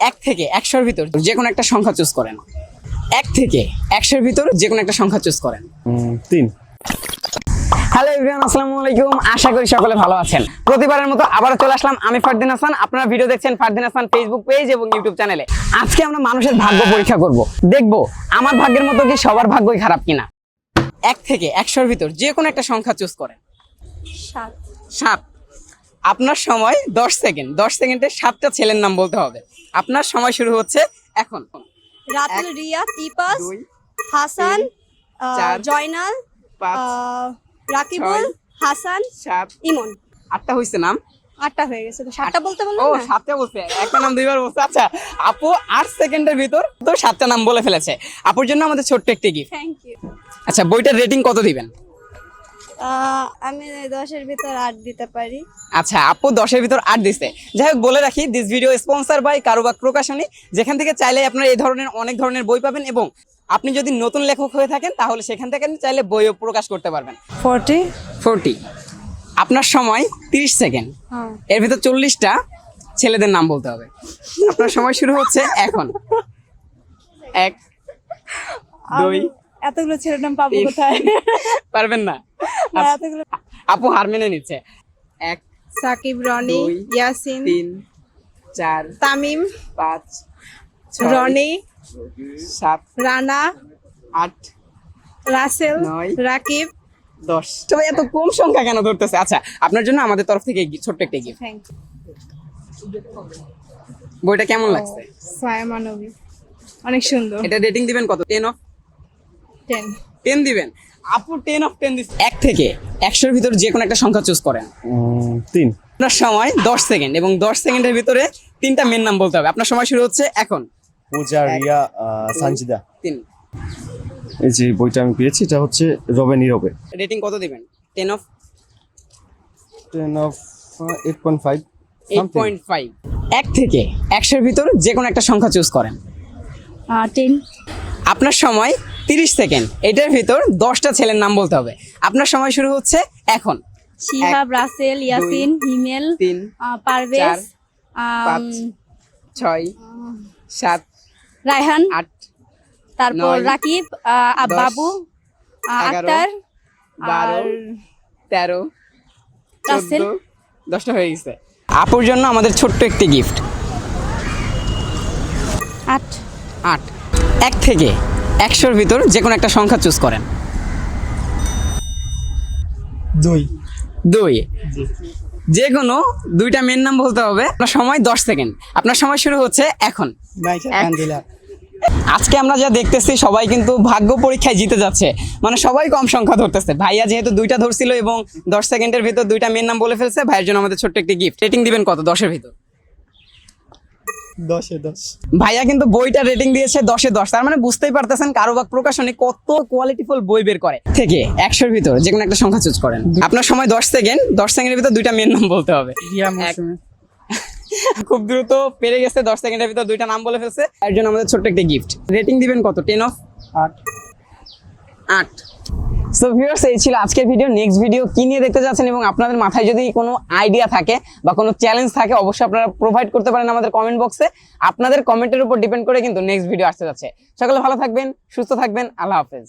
এক থেকে একশোর ভিতর যে কোনো একটা সংখ্যা চুজ করেন। এক থেকে একশোর ভিতর যে কোনো একটা সংখ্যা চুজ করেন। তিন। হ্যালো এভরিওয়ান আসসালামু আলাইকুম। আশা করি সকলে ভালো আছেন। প্রতিবারের মতো আবারও চলে আসলাম। আমি ফারদিন হাসান। আপনারা ভিডিও দেখছেন ফারদিন হাসান ফেসবুক পেজ এবং ইউটিউব চ্যানেলে আজকে আমরা মানুষের ভাগ্য পরীক্ষা করব। দেখব আমার ভাগ্যের মতো কি সবার ভাগ্যই খারাপ কিনা? এক থেকে একশোর ভিতর যে কোনো একটা সংখ্যা চুজ করেন। সাত। সাত। আপনার সময় দশ সেকেন্ড। দশ সেকেন্ডে সাতটা ছেলের নাম বলতে হবে। আপনার সময় শুরু হচ্ছে এখন। রাতুল রিয়া তিপাস হাসান জয়নাল রাকিবুল হাসান ইমন। আটটা হয়েছে নাম? আটটা হয়ে গেছে তো। সাতটা বলতে বললাম ও সাতটা বলছে। একটা নাম দুইবার বলছে। আচ্ছা আপু আট সেকেন্ডের ভিতর তো সাতটা নাম বলে ফেলেছে। আপুর জন্য আমাদের ছোট্ট একটি গিফট থ্যাংক ইউ আচ্ছা বইটার রেটিং কত দিবেন? আমি দশের ভিতর আট দিতে পারি। আচ্ছা আপু দশের ভিতর আট দিছে। যাই হোক বলে রাখি this video sponsor by Karobak প্রকাশনী যেখান থেকে চাইলে আপনারা এই ধরনের অনেক ধরনের বই পাবেন এবং আপনি যদি নতুন লেখক হয়ে থাকেন তাহলে সেখান থেকে আপনি চাইলে বইও প্রকাশ করতে পারবেন। ফোরটি ফোরটি আপনার সময় তিরিশ সেকেন্ড। হ্যাঁ। এর ভিতর চল্লিশটা ছেলেদের নাম বলতে হবে। আপনার সময় শুরু হচ্ছে এখন। এক দুই এতগুলো ছেলের নাম পাবো। কোথায়? পারবেন না। আপু হার মেনে নিচ্ছে। এক সাকিব রনি ইয়াসিন তিন চার তামিম পাঁচ রনি সাত রানা আট রাসেল নয়। রাকিব। দশ। তবে এত কম সংখ্যা কেন ধরতেছে? আচ্ছা আপনার জন্য আমাদের তরফ থেকে ছোট্ট একটা গিফট বইটা কেমন লাগছে? অনেক সুন্দর। এটা রেটিং দিবেন কত? টেন অফ টেন টেন দিবেন? আপু টেন অফ টেন দিচ্ছে এক থেকে একশোর ভিতর যে কোনো একটা সংখ্যা চুজ করেন। তিন। আপনার সময় দশ সেকেন্ড এবং দশ সেকেন্ডের ভিতরে তিনটা মেন নাম বলতে হবে। আপনার সময় শুরু হচ্ছে এখন। পূজা রিয়া সানজিদা। তিন। এই যে বইটা আমি পেয়েছি এটা হচ্ছে রবে নীরবে। রেটিং কত দিবেন? Ten of ten of eight point five eight point five এক থেকে একশোর ভিতর যে কোনো একটা সংখ্যা চুজ করেন। টেন আপনার সময় তিরিশ সেকেন্ড। এটার ভিতর দশটা ছেলের নাম বলতে হবে। আপনার সময় শুরু হচ্ছে এখন। শিহাব রাসেল ইয়াসিন হিমেল তিন পারভেজ পাঁচ, ছয় সাত রায়হান আট তারপর রাকিব বাবু আক্তার বারো, তেরো রাসেল। দশটা হয়ে গেছে। আপুর জন্য আমাদের ছোট্ট একটি গিফট আট। আট। এক থেকে একশোর ভিতর যে কোনো একটা সংখ্যা চুজ করেন। দুই। দুই। যে কোনো দুইটা মেন নাম বলতে হবে। আপনার সময় দশ সেকেন্ড আপনার সময় শুরু হচ্ছে এখন। আজকে আমরা যা দেখতেছি সবাই কিন্তু ভাগ্য পরীক্ষায় জিতে যাচ্ছে। মানে সবাই কম সংখ্যা ধরতেছে। ভাইয়া যেহেতু দুইটা ধরছিল এবং দশ সেকেন্ডের ভিতর দুইটা মেন নাম বলে ফেলছে ভাইয়ের জন্য আমাদের ছোট্ট একটি গিফট রেটিং দিবেন কত? দশের ভিতর। দশে দশ। ভাইয়া কিন্তু বইটা রেটিং দিয়েছে দশে দশ। তার মানে বুঝতেই পারতেছেন কারোবাক প্রকাশনী কত কোয়ালিটিফুল বই বের করে। থেকে একশোর ভিতর যে কোনো একটা সংখ্যা চুজ করেন। আপনার সময় দশ সেকেন্ড দশ সেকেন্ডের ভিতর দুইটা মেন নাম বলতে হবে। খুব দ্রুত পেরে গেছে দশ সেকেন্ডের ভিতর দুইটা নাম বলে ফেলছে। এর জন্য আমাদের ছোট্ট একটা গিফট রেটিং দিবেন কত? টেন অফ আট। আট। সো ভিউয়ার্স এই ছিল আজকের ভিডিও নেক্সট ভিডিও কি নিয়ে দেখতে যাচ্ছেন এবং আপনাদের মাথায় যদি কোনো আইডিয়া থাকে বা কোনো চ্যালেঞ্জ থাকে, অবশ্যই আপনারা প্রোভাইড করতে পারেন আমাদের কমেন্ট বক্সে আপনাদের কমেন্টের উপর ডিপেন্ড করে কিন্তু নেক্সট ভিডিও আসতে যাচ্ছে। সকলে ভালো থাকবেন, সুস্থ থাকবেন। আল্লাহ হাফেজ।